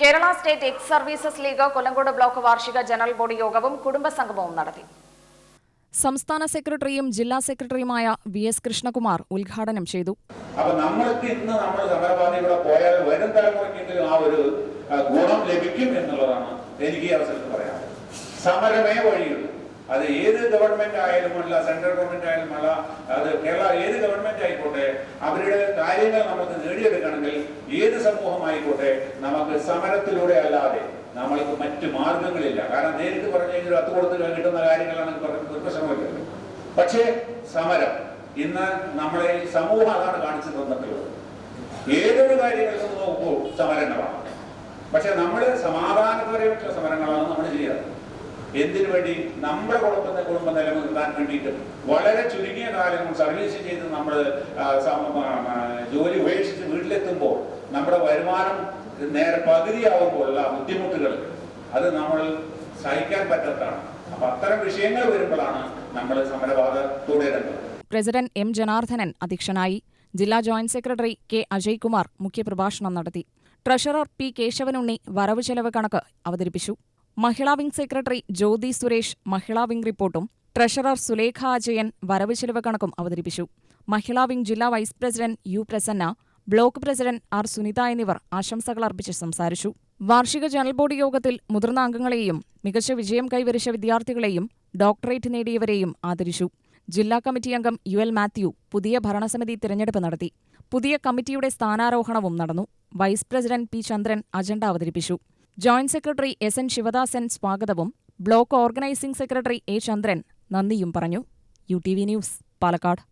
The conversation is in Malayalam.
Kerala state ex services league Kollengode block വാർഷിക ജനറൽ ബോഡി യോഗവും കുടുംബസംഗമവും നടത്തി. സംസ്ഥാന സെക്രട്ടറിയും ജില്ലാ സെക്രട്ടറിയുമായ വി എസ് കൃഷ്ണകുമാർ ഉദ്ഘാടനം ചെയ്തു. അപ്പൊ നമ്മൾക്ക് ഇന്ന് നമ്മൾ പോയാൽ വരും തലമുറയ്ക്കെങ്കിലും ആ ഒരു ഗുണം ലഭിക്കും എന്നുള്ളതാണ് എനിക്ക് ഈ അവസരത്തിൽ പറയാം സമരമേ വഴിയുള്ളൂ. അത് ഏത് ഗവൺമെന്റ് ആയാലും അല്ല സെൻട്രൽ ഗവൺമെന്റ് ആയാലും അല്ല അത് കേരള ഏത് ഗവൺമെന്റ് ആയിക്കോട്ടെ അവരുടെ കാര്യങ്ങൾ നമുക്ക് നേടിയെടുക്കണമെങ്കിൽ ഏത് സമൂഹം ആയിക്കോട്ടെ നമുക്ക് സമരത്തിലൂടെ അല്ലാതെ നമ്മൾക്ക് മറ്റു മാർഗങ്ങളില്ല. കാരണം നേരിട്ട് പറഞ്ഞു കഴിഞ്ഞാൽ അത് കൊടുത്ത് കിട്ടുന്ന കാര്യങ്ങളാണ് പ്രശ്നമില്ലല്ലോ പക്ഷേ സമരം ഇന്ന് നമ്മളെ സമൂഹം അതാണ് കാണിച്ചു തന്നിട്ടുള്ളത്. ഏതൊരു കാര്യങ്ങളിലും നോക്കുമ്പോൾ സമരങ്ങളാണ് പക്ഷെ നമ്മൾ ചെയ്യാറ് എന്തിനു വേണ്ടി? നമ്മുടെ കുടുംബ കുടുംബം നിലനിർത്താൻ വേണ്ടിയിട്ട് വളരെ ചുരുങ്ങിയ കാലം സർവീസ് ചെയ്ത് നമ്മൾ ജോലി ഉപേക്ഷിച്ച് വീട്ടിലെത്തുമ്പോൾ നമ്മുടെ വരുമാനം നേരെ പകുതിയാവുമ്പോഴുള്ള ബുദ്ധിമുട്ടുകൾ അത് നമ്മൾ സഹിക്കാൻ പറ്റാത്തതാണ്. അപ്പൊ അത്തരം വിഷയങ്ങൾ വരുമ്പോഴാണ് നമ്മൾ സമരപാത തുടരുന്നത് പ്രസിഡന്റ് എം ജനാർദ്ദനൻ അധ്യക്ഷനായി ജില്ലാ ജോയിന്റ് സെക്രട്ടറി കെ അജയ്കുമാർ മുഖ്യപ്രഭാഷണം നടത്തി. ട്രഷറർ പി കേശവനുണ്ണി വരവ് ചെലവ് കണക്ക് അവതരിപ്പിച്ചു. മഹിളാ വിംഗ് സെക്രട്ടറി ജ്യോതി സുരേഷ് മഹിളാ വിംഗ് റിപ്പോർട്ടും ട്രഷറർ സുലേഖ അജയൻ വരവ് ചെലവ് കണക്കും അവതരിപ്പിച്ചു. മഹിളാ വിംഗ് ജില്ലാ vice president U Prasanna block president R Sunitha എന്നിവർ ആശംസകൾ അർപ്പിച്ച് സംസാരിച്ചു. വാർഷിക ജനറൽ ബോഡി യോഗത്തിൽ മുതിർന്ന അംഗങ്ങളെയും മികച്ച വിജയം കൈവരിച്ച വിദ്യാർത്ഥികളെയും ഡോക്ടറേറ്റ് നേടിയവരെയും ആദരിച്ചു. ജില്ലാ കമ്മിറ്റി അംഗം യു എൽ മാത്യു പുതിയ ഭരണസമിതി തിരഞ്ഞെടുപ്പ് നടത്തി. പുതിയ കമ്മിറ്റിയുടെ സ്ഥാനാരോഹണവും നടന്നു. Vice president P Chandran agenda അവതരിപ്പിച്ചു. Joint secretary S N Sivadasan സ്വാഗതവും. Block organising secretary A Chandran നന്ദിയും പറഞ്ഞു. U T V news Palakkad.